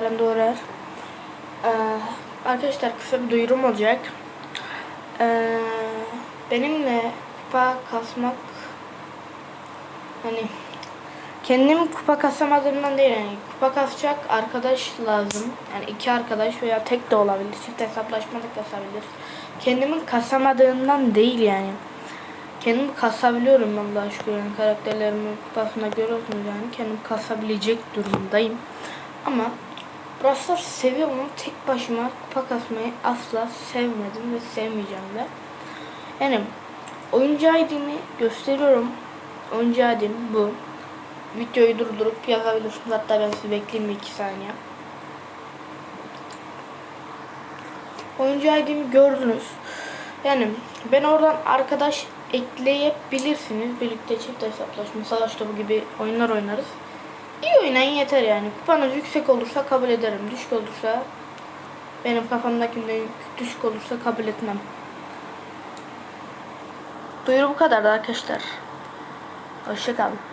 Ben Doğrer. Ee, arkadaşlar kısa bir duyurum olacak. Ee, benimle kupa kasmak hani kendim kupa kasamadığımdan değil yani kupa kasacak arkadaş lazım. Yani iki arkadaş veya tek de olabilir. Çift hesaplaşma da kasabilir. Kendimin kasamadığından değil yani. Kendimi kasabiliyorum Allah'a şükür yani karakterlerimin kupasına görüyorsunuz yani kendimi kasabilecek durumdayım. Ama Brawl seviyorum ama tek başıma kupa kasmayı asla sevmedim ve sevmeyeceğim de. Yani oyuncu ID'mi gösteriyorum. Oyuncu ID'm bu. Videoyu durdurup yazabilirsiniz. Hatta ben sizi bekleyeyim bir iki saniye. Oyuncu ID'mi gördünüz. Yani ben oradan arkadaş ekleyebilirsiniz. Birlikte çift hesaplaşma, savaş topu gibi oyunlar oynarız. İyi oynayın yeter yani. Kupanız yüksek olursa kabul ederim. Düşük olursa benim kafamdakinden düşük olursa kabul etmem. Duyuru bu kadar arkadaşlar. Hoşçakalın.